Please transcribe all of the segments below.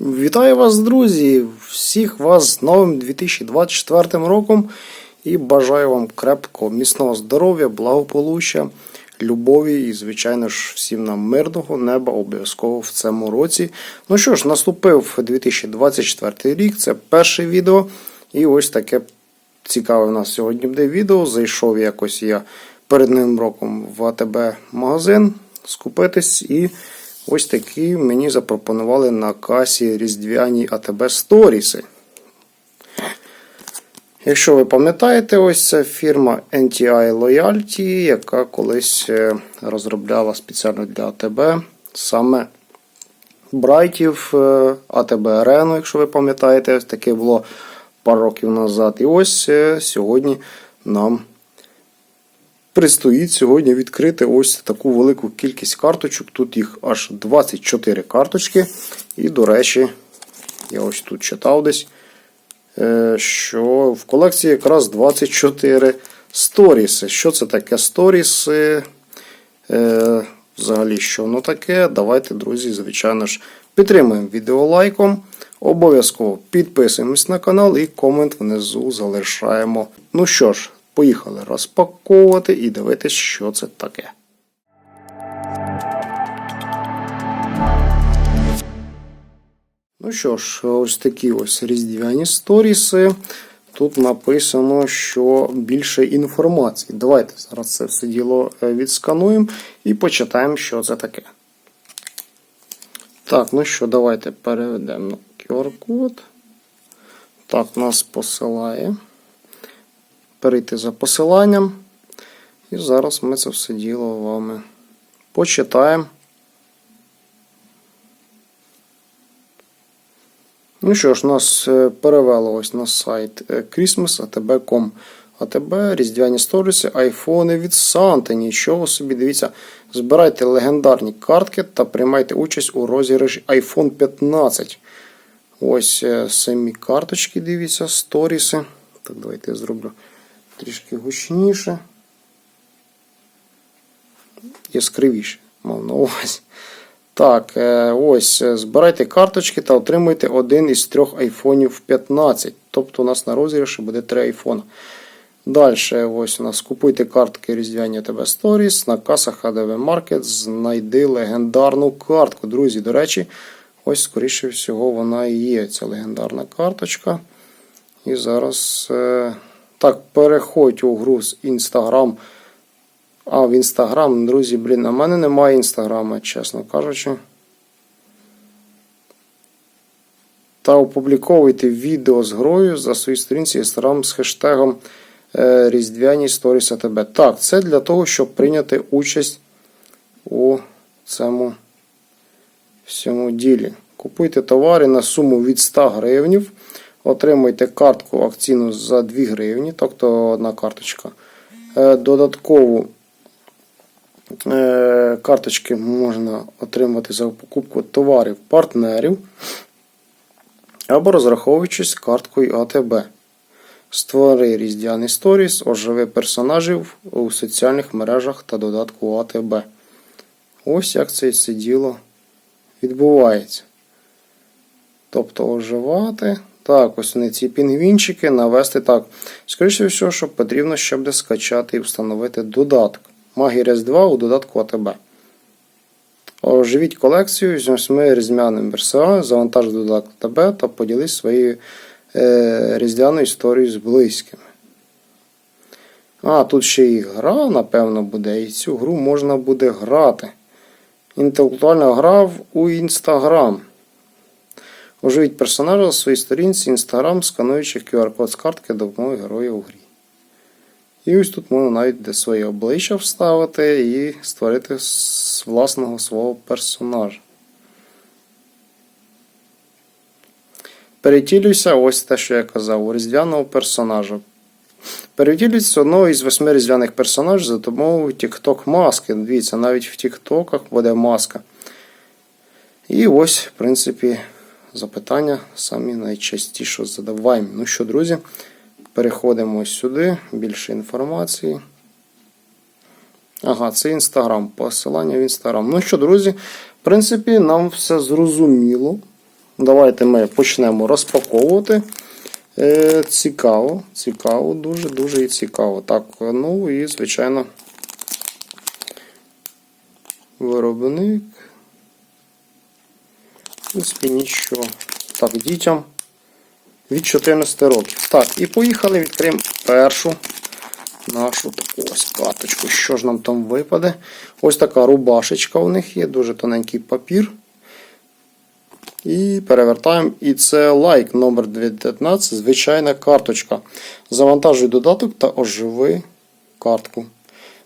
Вітаю вас, друзі! Всіх вас з новим 2024 роком і бажаю вам крепкого, міцного здоров'я, благополуччя, любові і, звичайно ж, всім нам мирного неба обов'язково в цьому році. Ну що ж, наступив 2024 рік, це перше відео. І ось таке цікаве у нас сьогодні буде відео. Зайшов якось я перед новим роком в АТБ магазин скупитись і. Ось такі мені запропонували на касі різдвяні АТБ сторіси. Якщо ви пам'ятаєте, ось це фірма NTI Loyalty, яка колись е, розробляла спеціально для АТБ саме брайтів е, АТБ Арену, якщо ви пам'ятаєте, таке було пару років назад. І ось е, сьогодні нам Предстоїть сьогодні відкрити ось таку велику кількість карточок. Тут їх аж 24 карточки. І, до речі, я ось тут читав десь, е, що в колекції якраз 24 сторіси. Що це таке сторіси? Е, взагалі, що воно таке? Давайте, друзі, звичайно ж, підтримуємо відео лайком. Обов'язково підписуємось на канал і комент внизу залишаємо. Ну що ж, Поїхали розпаковувати і дивитись, що це таке. Ну що ж, ось такі ось різдвяні сторіси. Тут написано, що більше інформації. Давайте зараз це все діло відскануємо і почитаємо, що це таке. Так, ну що, давайте переведемо на QR-код. Так, нас посилає перейти за посиланням. І зараз ми це все діло вами почитаємо. Ну що ж, нас е, перевело ось на сайт е, Christmas.atb.com. АТБ, різдвяні сторіси, айфони від Санти. Нічого собі, дивіться, збирайте легендарні картки та приймайте участь у розіграші iPhone 15. Ось е, самі карточки, дивіться, сторіси. Так, давайте я зроблю трішки гучніше. Яскравіше, мав на увазі. Так, е, ось, е, збирайте карточки та отримуйте один із трьох айфонів 15. Тобто у нас на розіграші буде три айфона. Далі, ось у нас купуйте картки Різдвяні ТБ Stories на касах ADV Market. Знайди легендарну картку. Друзі, до речі, ось, скоріше всього, вона і є ця легендарна карточка. І зараз. Так, переходь у гру з Інстаграм. А, в Інстаграм, друзі, блін, а в мене немає інстаграма, чесно кажучи. Та опубліковуйте відео з грою за свої сторінці Інстаграм з хештегом е, Різдвяні Сторіс АТБ. Так, це для того, щоб прийняти участь у цьому всьому ділі. Купуйте товари на суму від 100 гривнів. Отримуйте картку акційну за 2 гривні, тобто одна карточка. Е, додаткову е, карточки можна отримати за покупку товарів партнерів або розраховуючись карткою АТБ. Створи різдвяний сторіс, оживи персонажів у соціальних мережах та додатку АТБ. Ось як це все діло відбувається. Тобто оживати. Так, ось вони ці пінгвінчики навести так. Скоріше всього, що потрібно ще буде скачати і встановити додаток. Магія 2 у додатку АТБ. Оживіть колекцію з 8 різдвяним персоналом, завантаж додаток АТБ та поділись своєю е, різдвяною історією з близькими. А, тут ще і гра, напевно, буде, і цю гру можна буде грати. Інтелектуальна гра у Інстаграм. Оживіть персонажа на своїй сторінці Instagram, скануючи QR-код з картки допомоги героя у грі. І ось тут можна навіть своє обличчя вставити і створити з власного свого персонажа. Перетілюйся, ось те, що я казав, у різдвяного персонажа. Перевтілюється одного із восьми різдвяних персонажів за допомогою TikTok маски. Дивіться, навіть в Тіктоках буде маска. І ось, в принципі запитання самі найчастіше задаваємо. Ну що, друзі, переходимо сюди, більше інформації. Ага, це Інстаграм. Посилання в Інстаграм. Ну що, друзі, в принципі, нам все зрозуміло. Давайте ми почнемо розпаковувати. Е, цікаво, цікаво, дуже-дуже і цікаво. Так, ну і, звичайно, виробник. Принципі, нічого. Так, дітям від 14 років. Так, і поїхали, відкриємо першу нашу таку ось карточку. Що ж нам там випаде? Ось така рубашечка у них є, дуже тоненький папір. І перевертаємо. І це лайк номер 19 звичайна карточка. Завантажуй додаток та оживи картку.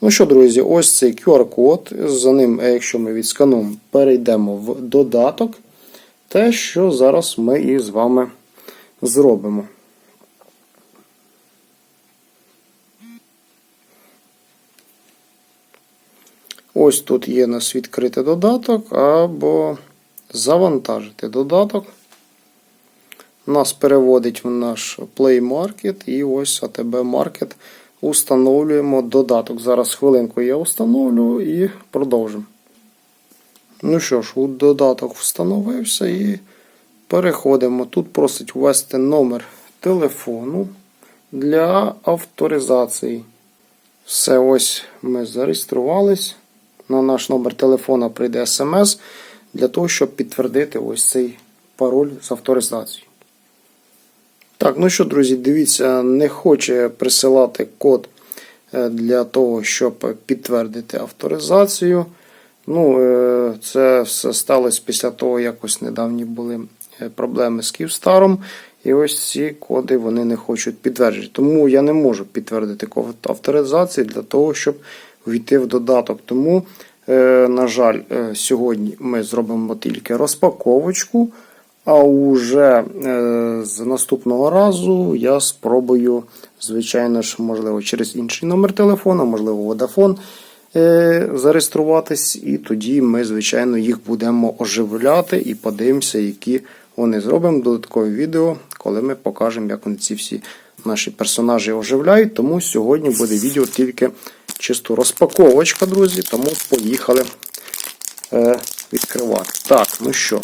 Ну що, друзі, ось цей QR-код. За ним, е, якщо ми відскануємо, перейдемо в додаток. Те, що зараз ми і з вами зробимо. Ось тут є нас відкрити додаток або завантажити додаток. Нас переводить в наш Play Market і ось ATB Market. Установлюємо додаток. Зараз хвилинку я установлю і продовжимо. Ну що ж, у додаток встановився і переходимо. Тут просить ввести номер телефону для авторизації. Все, ось ми зареєструвались. На наш номер телефона прийде смс для того, щоб підтвердити ось цей пароль з авторизацією. Так, ну що, друзі, дивіться, не хоче присилати код е, для того, щоб підтвердити авторизацію. Ну, е, Це все сталося після того, як ось недавні були е, проблеми з Київстаром. І ось ці коди вони не хочуть підтверджувати. Тому я не можу підтвердити код авторизації для того, щоб війти в додаток. Тому, на жаль, сьогодні ми зробимо тільки розпаковочку. А уже з наступного разу я спробую, звичайно ж, можливо, через інший номер телефона, можливо, Vodafone, зареєструватись, і тоді ми, звичайно, їх будемо оживляти і подивимося, які вони зробимо додаткове відео, коли ми покажемо, як вони ці всі наші персонажі оживляють. Тому сьогодні буде відео тільки чисто розпаковочка, друзі. Тому поїхали відкривати. Так, ну що.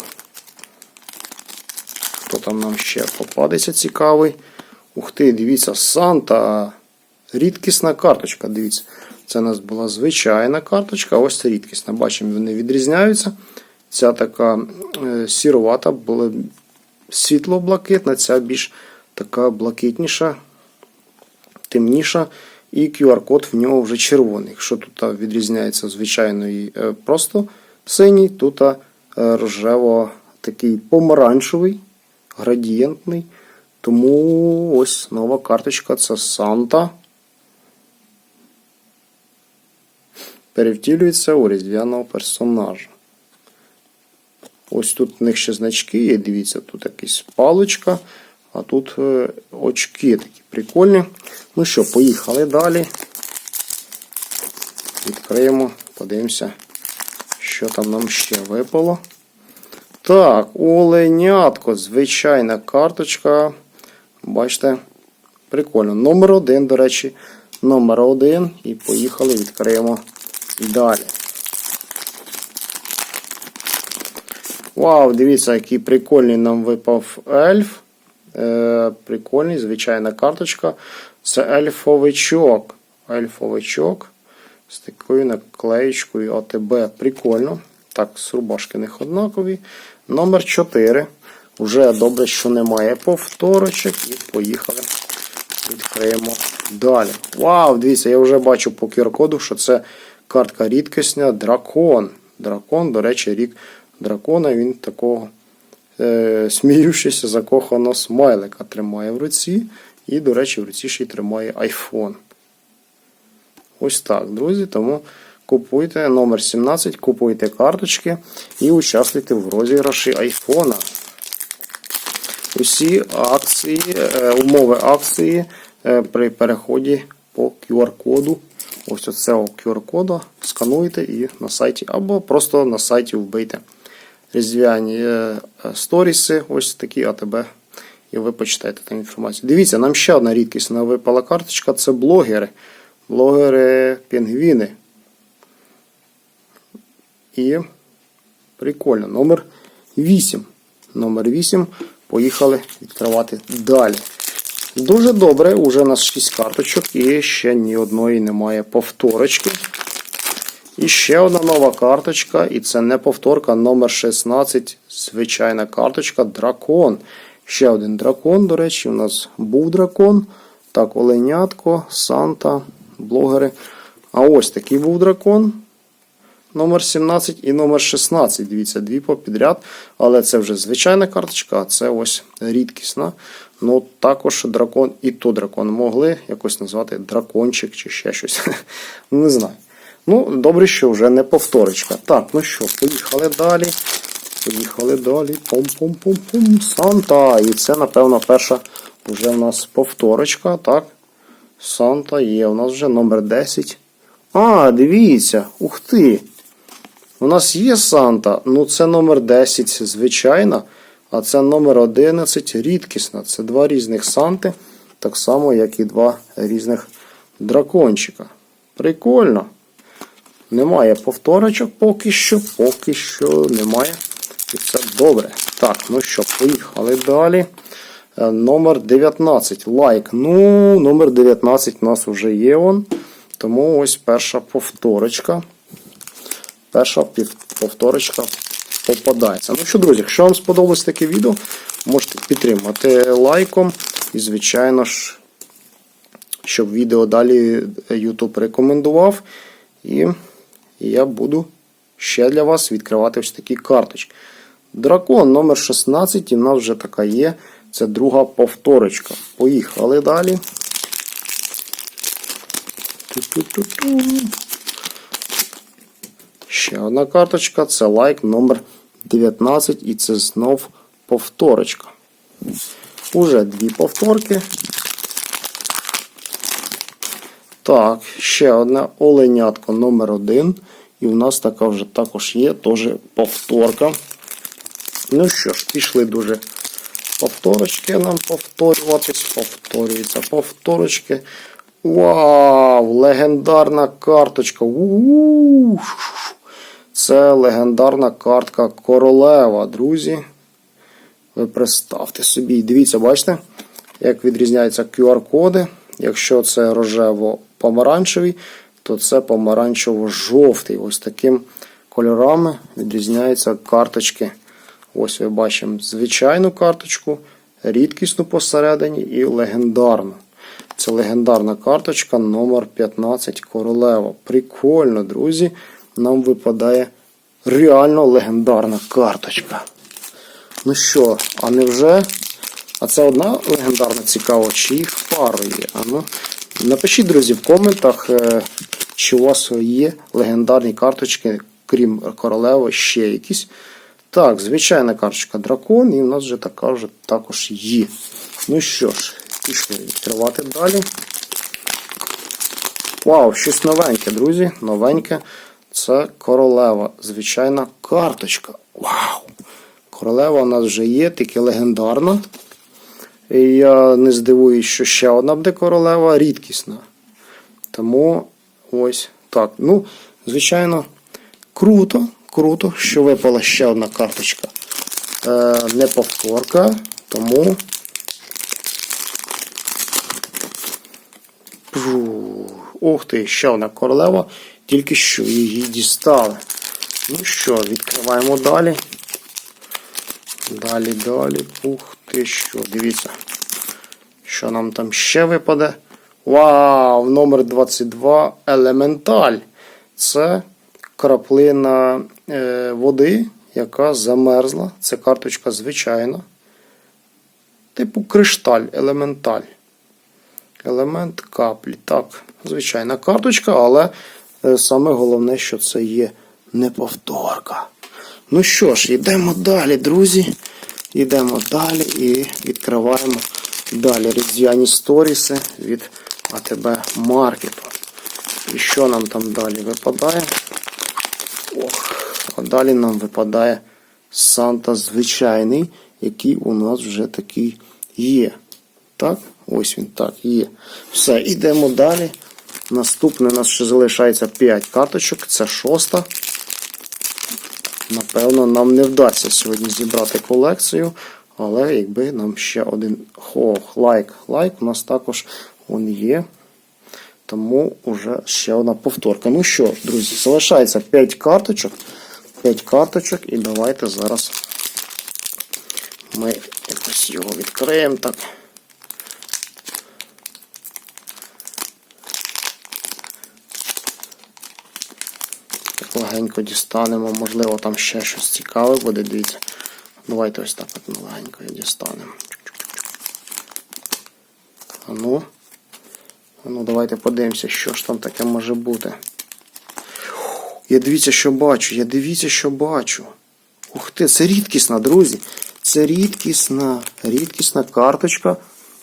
Хто там нам ще попадеться цікавий? Ух ти, дивіться, Санта. Рідкісна карточка. Дивіться, це у нас була звичайна карточка, а ось це рідкісна. Бачимо, вони відрізняються. Ця така е, сіровата, була світло-блакитна, ця більш така блакитніша, темніша. І QR-код в нього вже червоний. Якщо тут відрізняється звичайно і е, просто синій, тут е, рожево такий помаранчевий градієнтний. Тому ось нова карточка це Санта. Перевтілюється у різдвяного персонажа. Ось тут в них ще значки є, дивіться, тут якась паличка, а тут е, очки такі прикольні. Ну що, поїхали далі. Відкриємо, подивимося, що там нам ще випало. Так, оленятко, звичайна карточка. Бачите, прикольно. Номер один, до речі, номер один. І поїхали, відкриємо далі. Вау, дивіться, який прикольний нам випав ельф. Е, Прикольний, звичайна карточка. Це ельфовичок. Ельфовичок з такою наклеєчкою АТБ. Прикольно. Так, з рубашки них однакові. Номер 4. Уже добре, що немає повторочок. І поїхали. Відкриємо далі. Вау, дивіться, я вже бачу по QR-коду, що це картка рідкісня дракон. Дракон, до речі, рік дракона. Він такого е, сміючися, закоханого смайлика тримає в руці. І, до речі, в руці ще й тримає iPhone. Ось так, друзі. Тому. Купуйте номер 17, купуйте карточки і участвуйте в розіграші айфона. Усі акції, е, умови акції е, при переході по QR-коду. Ось оцього QR-коду скануйте і на сайті, або просто на сайті вбийте різдвяні е, сторіси, ось такі АТБ. І ви почитаєте там інформацію. Дивіться, нам ще одна рідкісна випала карточка це блогери. Блогери-пінгвіни. І прикольно. Номер 8. номер 8. Поїхали відкривати далі. Дуже добре, уже у нас 6 карточок і ще ні одної немає повторочки. І ще одна нова карточка, і це не повторка, номер 16, звичайна карточка Дракон. Ще один дракон, до речі, у нас був дракон. Так, Оленятко, Санта, блогери. А ось такий був дракон. Номер 17 і номер 16. Дивіться, дві попідряд. Але це вже звичайна карточка, а це ось рідкісна. Ну, також дракон і то дракон могли якось назвати дракончик чи ще щось. Не знаю. Ну, добре, що вже не повторочка. Так, ну що, поїхали далі. Поїхали далі. Пум-пум-пум-пум. Санта. І це, напевно, перша вже в нас повторочка. Так. Санта є. У нас вже номер 10. А, дивіться, ух ти. У нас є Санта. Ну, це номер 10, звичайно. А це номер 11 рідкісна. Це два різних Санти. Так само, як і два різних дракончика. Прикольно. Немає повторочок поки що, поки що немає. І це добре. Так, ну що, поїхали далі. Е, Номер 19. Лайк. Ну, номер 19 у нас вже є он. Тому ось перша повторочка. Перша повторочка попадається. Ну що, друзі, якщо вам сподобалось таке відео, можете підтримати лайком. І, звичайно ж, щоб відео далі YouTube рекомендував. І я буду ще для вас відкривати ось такі карточки. Дракон номер 16, і в нас вже така є. Це друга повторочка. Поїхали далі. Ту-ту-ту-ту. Ще одна карточка. Це лайк номер 19, і це знов повторочка. Уже дві повторки. Так, ще одне оленятко номер 1 І у нас така вже також є, теж повторка. Ну що ж, пішли дуже повторочки нам повторюватись. Повторюються повторочки. Вау! Легендарна карточка. У-у-у! Це легендарна картка королева, друзі. Ви представте собі. Дивіться, бачите, як відрізняються QR-коди. Якщо це рожево-помаранчевий, то це помаранчево-жовтий. Ось таким кольорами відрізняються карточки. Ось ми бачимо звичайну карточку, рідкісну посередині і легендарну. Це легендарна карточка номер 15 королева. Прикольно, друзі. Нам випадає реально легендарна карточка. Ну що, а невже? А це одна легендарна цікава, чи їх пару є? А ну, напишіть, друзі, в коментах, е, чи у вас є легендарні карточки, крім королеви, ще якісь. Так, звичайна карточка дракон, і в нас вже така вже також є. Ну що ж, пішли відкривати далі. Вау, щось новеньке, друзі. Новеньке. Це королева. Звичайна карточка. Вау! Королева у нас вже є, тільки легендарна. І я не здивуюсь, що ще одна буде королева рідкісна. Тому ось так. Ну, звичайно, круто, круто, що випала ще одна карточка. Е, не повторка, тому. Ух ти, ще одна королева, тільки що її дістали. Ну що, відкриваємо далі. Далі, далі. Ух ти що, дивіться. Що нам там ще випаде? Вау! Номер 22 Елементаль. Це краплина е, води, яка замерзла. Це карточка звичайна. Типу кришталь, елементаль. Елемент каплі. Так, звичайна карточка, але саме головне, що це є неповторка. Ну що ж, йдемо далі, друзі. Йдемо далі і відкриваємо далі різдвяні сторіси від АТБ Маркету. І що нам там далі випадає? Ох, а далі нам випадає Санта звичайний, який у нас вже такий є. Так? Ось він так є. Все, йдемо далі. Наступне у нас ще залишається 5 карточок. Це шоста. напевно, нам не вдасться сьогодні зібрати колекцію. Але якби нам ще один хох, лайк, лайк, у нас також він є. Тому вже ще одна повторка. Ну що, друзі, залишається 5 карточок. 5 карточок, і давайте зараз ми якось його відкриємо так. Так легенько дістанемо. Можливо, там ще щось цікаве буде, дивіться. Давайте ось так от легенько дістанемо. А ну. А ну, давайте подивимося, що ж там таке може бути. Я дивіться, що бачу, я дивіться, що бачу. Ух ти, це рідкісна, друзі. Це рідкісна, рідкісна карточка.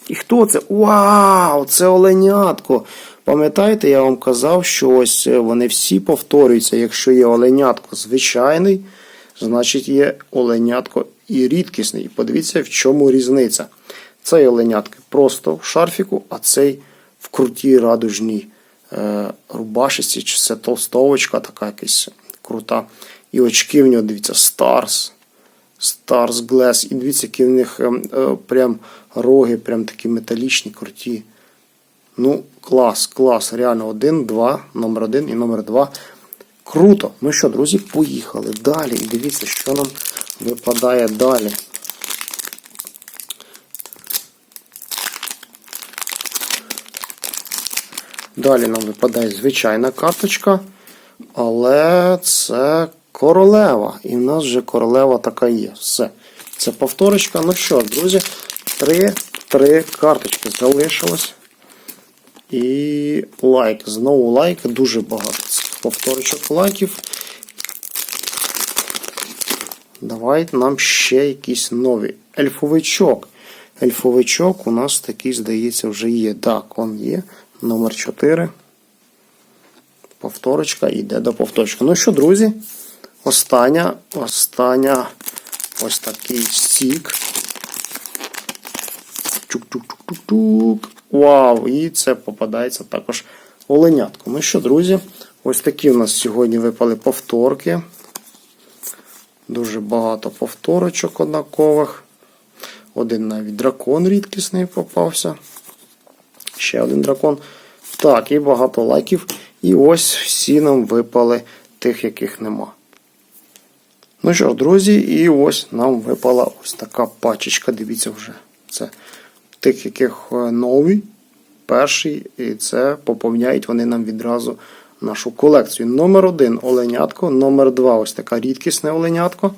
І хто це? Вау! Це оленятко. Пам'ятаєте, я вам казав, що ось вони всі повторюються. Якщо є оленятко звичайний, значить є оленятко і рідкісний. Подивіться, в чому різниця. Цей оленятки просто в шарфіку, а цей в крутій радужній е, рубашиці, чи це толстовочка така якась крута. І очки в нього, дивіться, Stars. Stars Glass. І дивіться, які в них е, е, прям роги, прям такі металічні, круті. Ну, клас, клас. Реально один, два, номер один і номер два. Круто. Ну що, друзі, поїхали далі. І дивіться, що нам випадає далі. Далі нам випадає звичайна карточка, але це королева. І в нас вже королева така є. Все. Це повторочка. Ну що, друзі, три, три карточки залишилось. І лайк. Знову лайк. Дуже багато цих повторочок лайків. Давайте нам ще якісь нові. Ельфовичок. Ельфовичок у нас такий, здається, вже є. Так, він є. Номер 4. Повторочка йде до повторочки. Ну що, друзі? Остання, остання ось такий стік. Чук-чук-чук-чук-чук. Вау! І це попадається також оленятко. Ну що, друзі? Ось такі у нас сьогодні випали повторки. Дуже багато повторочок однакових. Один навіть дракон рідкісний попався. Ще один дракон. Так, і багато лайків. І ось всі нам випали тих, яких нема. Ну що ж, друзі, і ось нам випала ось така пачечка. Дивіться вже. Це тих, яких е, нові. Перший, і це поповняють вони нам відразу нашу колекцію. Номер один оленятко, номер два ось така рідкісне оленятко.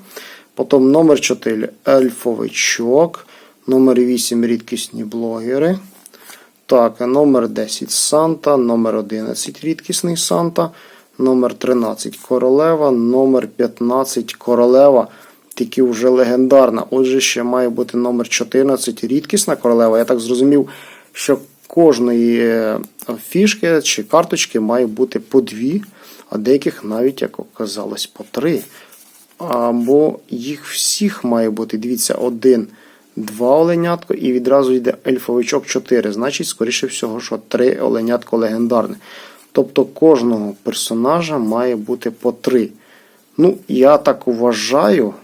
Потім номер 4 ельфовичок, номер 8 рідкісні блогери. Так, номер 10 Санта, номер 11 рідкісний Санта, номер 13 королева, номер 15 королева, тільки вже легендарна. Отже, ще має бути номер 14 рідкісна королева. Я так зрозумів, що кожної е, фішки чи карточки має бути по дві, а деяких навіть, як оказалось, по три. Або їх всіх має бути, дивіться, один. Два оленятко і відразу йде ельфовичок 4. Значить, скоріше всього, що три оленятко легендарне. Тобто кожного персонажа має бути по 3. Ну, я так вважаю,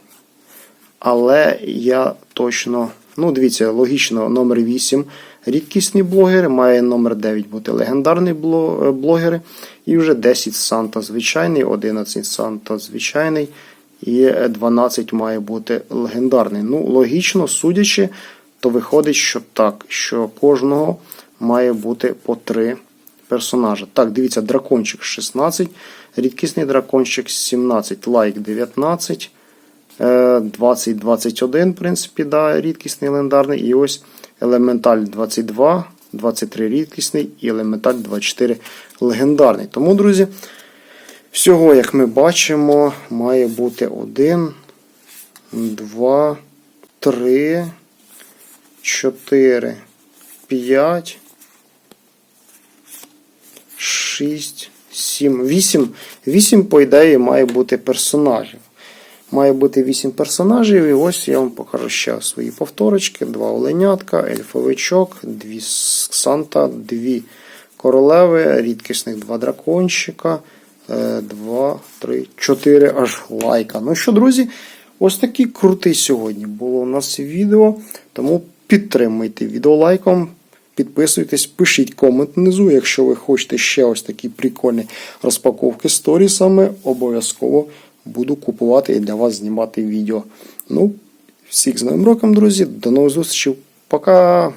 але я точно. Ну, дивіться, логічно, номер 8 рідкісні блогери, має номер 9 бути легендарні блогери. І вже 10 Санта звичайний, 11 Санта звичайний. І 12 має бути легендарний. Ну, логічно, судячи, то виходить, що так, що кожного має бути по 3 персонажа. Так, дивіться, дракончик 16, рідкісний дракончик 17, лайк 19, 20, 21, в принципі, да, рідкісний легендарний. І ось елементаль 22, 23 рідкісний і елементаль 24 легендарний. Тому, друзі. Всього, як ми бачимо, має бути 1, 2, 3, 4, 5, 6, 7, 8. 8, по ідеї, має бути персонажів. Має бути 8 персонажів. І ось я вам покажу ще свої повторочки. Два оленятка, ельфовичок, 2 Санта, 2 королеви, рідкісних 2 дракончика. е, два, три, чотири аж лайка. Ну що, друзі, ось такий крутий сьогодні було у нас відео. Тому підтримуйте відео лайком. Підписуйтесь, пишіть комент внизу, якщо ви хочете ще ось такі прикольні розпаковки сторісами, обов'язково буду купувати і для вас знімати відео. Ну, всіх з Новим роком, друзі. До нових зустрічей. Пока!